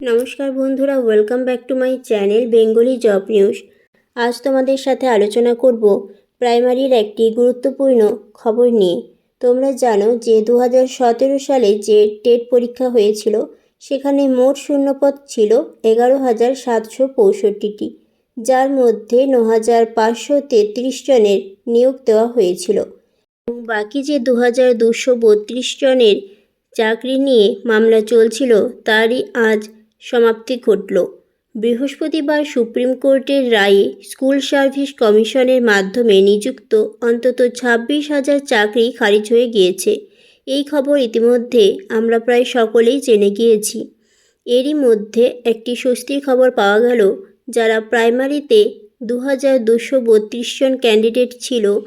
নমস্কার বন্ধুরা welcome back to my channel Bengali job news আজ তোমাদের সাথে আলোচনা করব প্রাইমারির একটি গুরুত্বপূর্ণ খবর নিয়ে। তোমরা জানো যে দু হাজার সতেরো সালে যে টেট পরীক্ষা হয়েছিল, সেখানে মোট শূন্যপদ ছিল এগারো হাজার সাতশো পঁয়ষট্টিটি, যার মধ্যে ন হাজার পাঁচশো তেত্রিশ জনের নিয়োগ দেওয়া হয়েছিল। এবং বাকি যে দু হাজার দুশো বত্রিশ জনের চাকরি নিয়ে মামলা চলছিল, তারই আজ সমাপ্তি ঘটল। বৃহস্পতিবার সুপ্রিম কোর্টের রায়ে স্কুল সার্ভিস কমিশনের মাধ্যমে নিযুক্ত অন্তত ছাব্বিশ হাজার চাকরি খারিজ হয়ে গিয়েছে। এই খবর ইতিমধ্যে আমরা প্রায় সকলেই জেনে গিয়েছি। এরই মধ্যে একটি স্বস্তির খবর পাওয়া গেল, যারা প্রাইমারিতে দু হাজার দুশো বত্রিশ জন ক্যান্ডিডেট ছিল,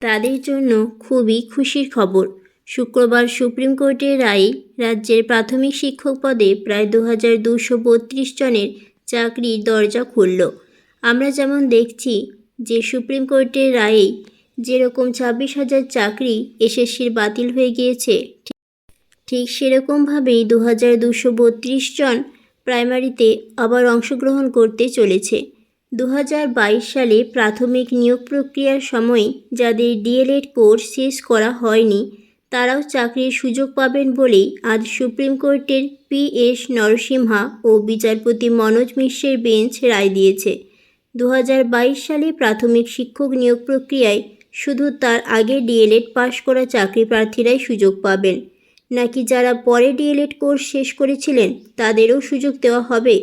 তাদের জন্য খুবই খুশির খবর। শুক্রবার সুপ্রিম কোর্টের রায়ে রাজ্যের প্রাথমিক শিক্ষক পদে প্রায় দু হাজার দুশো বত্রিশ জনের চাকরির দরজা খুলল। আমরা যেমন দেখছি যে সুপ্রিম কোর্টের রায়েই যেরকম ছাব্বিশ হাজার চাকরি এসএসসির বাতিল হয়ে গিয়েছে, ঠিক সেরকমভাবেই দু হাজার দুশো বত্রিশ জন প্রাইমারিতে আবার অংশগ্রহণ করতে চলেছে। দু হাজার বাইশ সালে প্রাথমিক নিয়োগ প্রক্রিয়ার সময় যাদের ডিএলএড কোর্স শেষ করা হয়নি তারাও চাকরির সুযোগ পাবেন বলেই আজ সুপ্রিম কোর্টের পি এস নরসিমহা ও বিচারপতি মনোজ মিশ্রের বেঞ্চ রায় দিয়েছে। দু হাজার বাইশ সালে প্রাথমিক শিক্ষক নিয়োগ প্রক্রিয়ায় শুধু তার আগে ডিএলএড পাশ করা চাকরি প্রার্থীরাই সুযোগ পাবেন। নাকি যারা পরে ডিএলএড কোর্স শেষ করেছিলেন, তাদেরও সুযোগ দেওয়া হবে,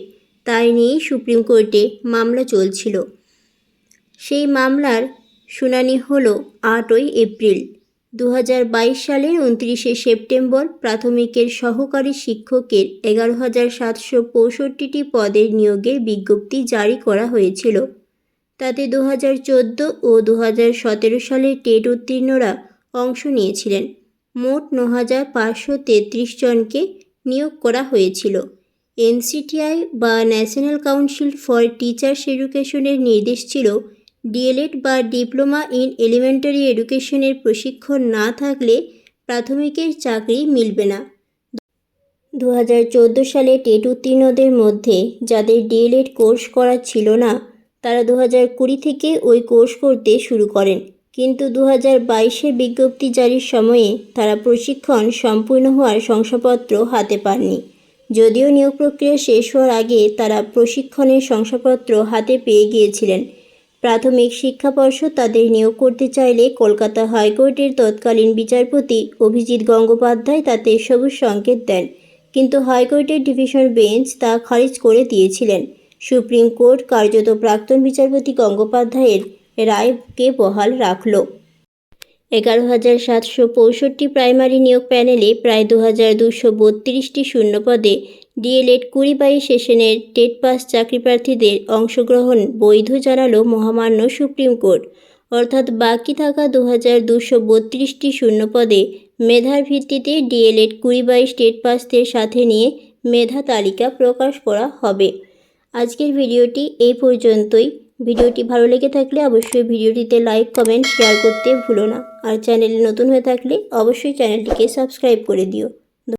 তাই নিয়েই সুপ্রিম কোর্টে মামলা চলছিল। সেই মামলার শুনানি হলো আটই এপ্রিল। দু হাজার বাইশ সালের উনত্রিশে সেপ্টেম্বর প্রাথমিকের সহকারী শিক্ষকের এগারো হাজার সাতশো পঁয়ষট্টিটি পদের নিয়োগের বিজ্ঞপ্তি জারি করা হয়েছিল। তাতে দু হাজার চোদ্দ ও দু হাজার সালের টেট উত্তীর্ণরা অংশ নিয়েছিলেন। মোট ন হাজার পাঁচশো তেত্রিশ জনকে নিয়োগ করা হয়েছিল। এনসিটিআই বা ন্যাশনাল কাউন্সিল ফর টিচার্স এডুকেশনের নির্দেশ ছিল ডিএলএড বা ডিপ্লোমা ইন এলিমেন্টারি এডুকেশনের প্রশিক্ষণ না থাকলে প্রাথমিকের চাকরি মিলবে না। দু হাজার চোদ্দ সালে টেট উত্তীর্ণদের মধ্যে যাদের ডিএলএড কোর্স করা ছিল না, তারা দু কুড়ি থেকে ওই কোর্স করতে শুরু করেন। কিন্তু দু হাজার বাইশের বিজ্ঞপ্তি জারির সময়ে তারা প্রশিক্ষণ সম্পূর্ণ হওয়ার শংসাপত্র হাতে পাননি। যদিও নিয়োগ প্রক্রিয়া শেষ হওয়ার আগে তারা প্রশিক্ষণের শংসাপত্র হাতে পেয়ে গিয়েছিলেন। প্রাথমিক শিক্ষা পর্ষদ তাদের নিয়োগ করতে চাইলে কলকাতা হাইকোর্টের তৎকালীন বিচারপতি অভিজিৎ গঙ্গোপাধ্যায় তাতে সবুজ সংকেত দেন। কিন্তু হাইকোর্টের ডিভিশন বেঞ্চ তা খারিজ করে দিয়েছিলেন। সুপ্রিম কোর্ট কার্যত প্রাক্তন বিচারপতি গঙ্গোপাধ্যায়ের রায়কে বহাল রাখল। এগারো হাজার সাতশো পঁয়ষট্টি প্রাইমারি নিয়োগ প্যানেলে প্রায় দু হাজার দুশো বত্রিশটি শূন্যপদে ডিএলএড কুড়ি বাইশ সেশনের টেট পাস চাকরি প্রার্থীদের অংশগ্রহণ বৈধ জানালো মহামান্য সুপ্রিম কোর্ট। অর্থাৎ বাকি থাকা দু হাজার দুশো বত্রিশটি শূন্যপদে মেধার ভিত্তিতে ডিএলএড কুড়ি বাইশ টেট পাসদের সাথে নিয়ে মেধা তালিকা প্রকাশ করা হবে। আজকের ভিডিওটি এই পর্যন্তই। ভিডিওটি ভালো লেগে থাকলে অবশ্যই ভিডিওটিতে লাইক, কমেন্ট, শেয়ার করতে ভুলো না। আর চ্যানেলে নতুন হয়ে থাকলে অবশ্যই চ্যানেলটিকে সাবস্ক্রাইব করে দিও।